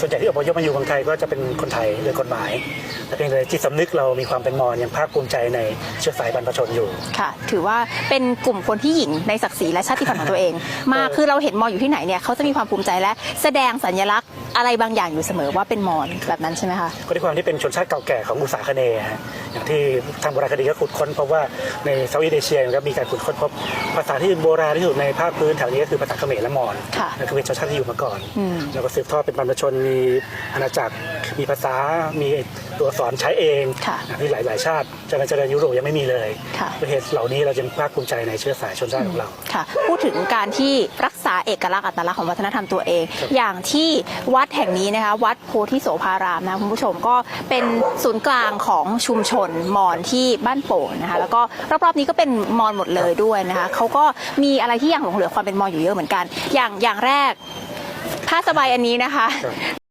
ส่วนใหญ่ที่อพยพมาอยู่เมืองไทยก็จะเป็นคนไทยโดยกฎหมายแต่เพียงแต่จิตสำนึกเรามีความเป็นมอญยังภาคภูมิใจในเชื้อสายบรรพชนอยู่ ค่ะ ถือว่าเป็นกลุ่มคนที่หญิงในศักดิ์ศรีและชาติพันธุ์ของตัวเอง มาเออคือเราเห็นมอญอยู่ที่ไหนเนี่ยเขาจะมีความภูมิใจและแสดงสัญลักษณ์อะไรบางอย่างอยู่เสมอว่าเป็นมอญแบบนั้นใช่ไหมคะก็ด้วยความที่เป็นชนชาติเก่าแก่ของอุษาคเนย์ฮะอย่างที่ทางโบราณคดีก็ขุดค้นพบว่าในเซาท์อีสเอเชียนะครับมีการขุดค้นพบภาษาที่โบราณที่สุดในภาคพื้นแถวนี้ก็คือภาษาเขมรและมอญค่ะนั่นคือเป็นชนชาติที่อยู่มาก่อนอืมแล้วก็สืบทอดเป็นบรรพชนมีอาณาจักร มีภาษา มีตัวอักษรใช้เองค่ะที่หลาย ๆ ชาติเจริญเจริญยุโรปยังไม่มีเลยค่ะด้วยเหตุเหล่านี้เราจึงภาคภูมิใจในเชื้อสายชนชาติของเราค่ะ พูดถึงการที่รักษาเอกลักษณ์อัตลักษณ์ของวัฒนธรรมตัวเอง อย่างที่วัดแห่งนี้นะคะวัดโพธิโสภารามนะคุณผู้ชมก็เป็นศูนย์กลางของชุมชนมอญที่บ้านโป่งนะคะแล้วก็รอบ ๆ นี้ก็เป็นมอญหมดเลยด้วยนะคะเขาก็มีอะไรที่ยังหลงเหลือความเป็นมอญอยู่เยอะเหมือนกัน อย่างอย่างแรกผ้าสบายอันนี้นะคะครับ